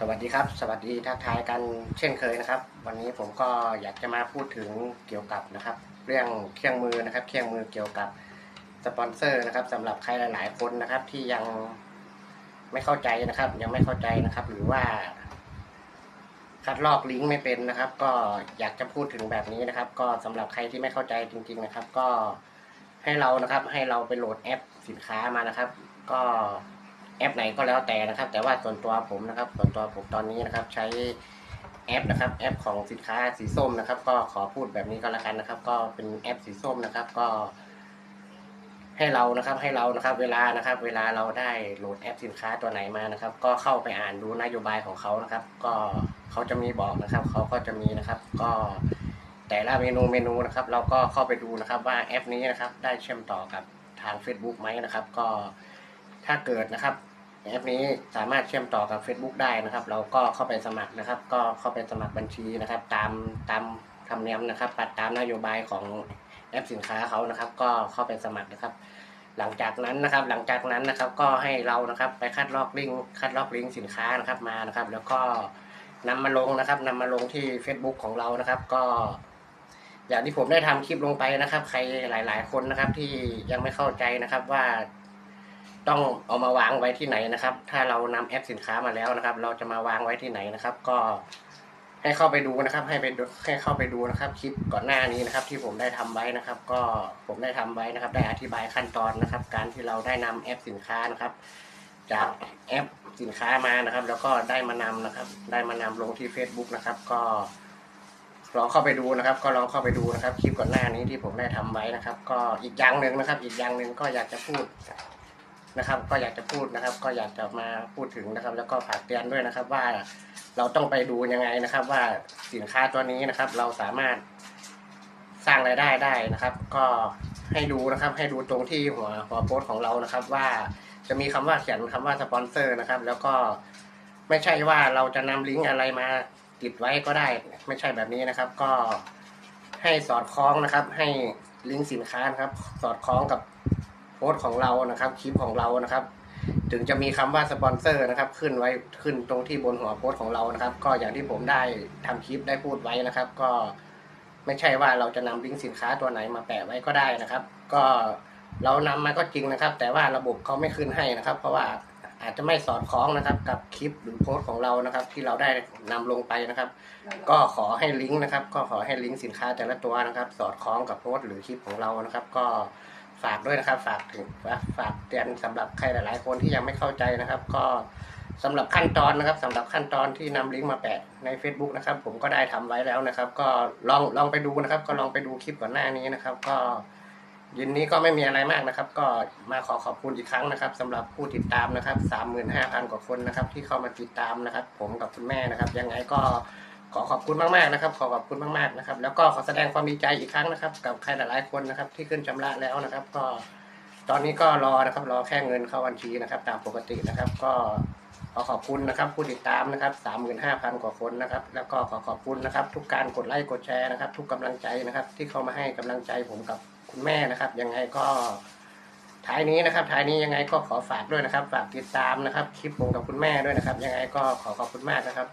สวัสดีครับ สวัสดีทักทายกันเช่นเคยนะครับ วันนี้ผมก็อยากจะมาพูดถึงเกี่ยวกับนะครับ เรื่องเครื่องมือนะครับ เครื่องมือเกี่ยวกับสปอนเซอร์นะครับสำหรับใครหลาย ๆ คนนะครับ ที่ยังไม่เข้าใจนะครับ ยังไม่เข้าใจนะครับ หรือว่า คัดลอกลิงก์ไม่เป็นนะครับ ก็อยากจะพูดถึงแบบนี้นะครับ ก็สำหรับใครที่ไม่เข้าใจจริง ๆ นะครับ ก็ให้เรานะครับ ให้เราไปโหลดแอปสินค้ามานะครับ ก็ แอปไหนก็แล้วแต่นะครับ แต่ว่าส่วนตัวผมนะครับ ส่วนตัวผมตอนนี้นะครับ ใช้แอปนะครับ แอปของสินค้าสีส้มนะครับ ก็ขอพูดแบบนี้ก็แล้วกันนะครับ ก็เป็นแอปสีส้มนะครับ ก็ ให้เรานะครับ ให้เรานะครับ เวลานะครับ เวลาเราได้โหลดแอปสินค้าตัวไหนมานะครับ ก็เข้าไปอ่านดูนโยบายของเขานะครับ ก็เขาจะมีบอกนะครับ เขาก็จะมีนะครับ ก็แต่ละเมนูเมนูนะครับ เราก็เข้าไปดูนะครับ ว่าแอปนี้นะครับ ได้เชื่อมต่อกับทาง Facebook ไหมนะครับ ก็ถ้าเกิดนะครับ แอปนี้สามารถเชื่อมต่อกับ Facebook ได้นะครับ เราก็เข้าไปสมัครนะครับ ก็เข้าไปสมัครบัญชีนะครับ ตามตามธรรมเนียมนะครับปัดตามนโยบายของแอปสินค้าเขานะครับ ก็เข้าไปสมัครนะครับ หลังจากนั้นนะครับ หลังจากนั้นนะครับก็ให้เรานะครับไปคัดลอกลิงก์คัดลอกลิงก์สินค้านะครับมานะครับ แล้วก็นำมาลงนะครับนำมาลงที่ Facebook ของเรานะครับ ก็อย่างที่ผมได้ทำคลิปลงไปนะครับ ใครหลาย ๆ คนนะครับที่ยังไม่เข้าใจนะครับว่า ต้องเอามาวางไว้ที่ไหนนะครับ ถ้าเรานำแอปสินค้ามาแล้วนะครับ เราจะมาวางไว้ที่ไหนนะครับ ก็ให้เข้าไปดูนะครับ ให้ไปให้เข้าไปดูนะครับ คลิปก่อนหน้านี้นะครับ ที่ผมได้ทำไว้นะครับ ก็ผมได้ทำไว้นะครับ ได้อธิบายขั้นตอนนะครับ การที่เราได้นำแอปสินค้านะครับ จากแอปสินค้ามานะครับ แล้วก็ได้มานำนะครับ ได้มานำลงที่ Facebook นะครับ ก็ลองเข้าไปดูนะครับ ก็ลองเข้าไปดูนะครับ คลิปก่อนหน้านี้ที่ผมได้ทำไว้นะครับ ก็อีกอย่างหนึ่งนะครับ อีกอย่างหนึ่งก็อยากจะพูด นะครับ ก็อยากจะพูดนะครับ ก็อยากจะมาพูดถึงนะครับ แล้วก็ฝากเตือนด้วยนะครับ ว่าเราต้องไปดูยังไงนะครับ ว่าสินค้าตัวนี้นะครับ เราสามารถสร้างรายได้ได้นะครับ ก็ให้ดูนะครับ ให้ดูตรงที่หัวหัวโพสต์ของเรานะครับ ว่าจะมีคำว่าเขียนคำว่าสปอนเซอร์นะครับ แล้วก็ไม่ใช่ว่าเราจะนำลิงก์อะไรมาติดไว้ก็ได้ ไม่ใช่แบบนี้นะครับ ก็ให้สอดคล้องนะครับ ให้ลิงก์สินค้านะครับ สอดคล้องกับ โพสต์ของเรานะครับ คลิปของเรานะครับ ถึงจะมีคำว่าสปอนเซอร์นะครับ ขึ้นไว้ขึ้นตรงที่บนหัวโพสต์ของเรานะครับ ก็อย่างที่ผมได้ทำคลิปได้พูดไว้นะครับ ก็ไม่ใช่ว่าเราจะนำลิงก์สินค้าตัวไหนมาแปะไว้ก็ได้นะครับ ก็เรานำมาก็จริงนะครับ แต่ว่าระบบเขาไม่ขึ้นให้นะครับ เพราะว่าอาจจะไม่สอดคล้องนะครับกับคลิปหรือโพสต์ของเรานะครับ ที่เราได้นำลงไปนะครับ ก็ขอให้ลิงก์นะครับ ก็ขอให้ลิงก์สินค้าแต่ละตัวนะครับ สอดคล้องกับโพสต์หรือคลิปของเรานะครับ ก็ ฝากด้วยนะครับ ฝากถึงฝากเตือนสำหรับใครหลายๆ คนที่ยังไม่เข้าใจนะครับ ก็สำหรับขั้นตอนนะครับสำหรับขั้นตอนที่นำลิงก์มาแปะใน Facebook นะครับ ผมก็ได้ทำไว้แล้วนะครับ ก็ลองลองไปดูนะครับ ก็ลองไปดูคลิปก่อนหน้านี้นะครับ ก็ยินนี้ก็ไม่มีอะไรมากนะครับ ก็มาขอขอบคุณอีกครั้งนะครับสำหรับผู้ติดตามนะครับ35,000กว่าคนนะครับ ที่เข้ามาติดตามนะครับ ผมกับคุณแม่นะครับ ยังไงก็ ขอขอบคุณมากๆนะครับ ขอขอบคุณมากๆนะครับ แล้วก็ขอแสดงความดีใจอีกครั้งนะครับ กับใครหลายๆคนนะครับ ที่ขึ้นชำระแล้วนะครับ ก็ตอนนี้ก็รอนะครับ รอแค่เงินเข้าบัญชีนะครับ ตามปกตินะครับ ก็ขอขอบคุณนะครับ ผู้ติดตามนะครับ35,000กว่าคนนะครับ แล้วก็ขอขอบคุณนะครับ ทุกการกดไลค์กดแชร์นะครับ ทุกกำลังใจนะครับ ที่เข้ามาให้กำลังใจผมกับคุณแม่นะครับ ยังไงก็ท้ายนี้นะครับท้ายนี้ยังไงก็ขอฝากด้วยนะครับ ฝากติดตามนะครับ คลิปผมกับคุณแม่ด้วยนะครับ ยังไงก็ขอขอบคุณมากนะครับ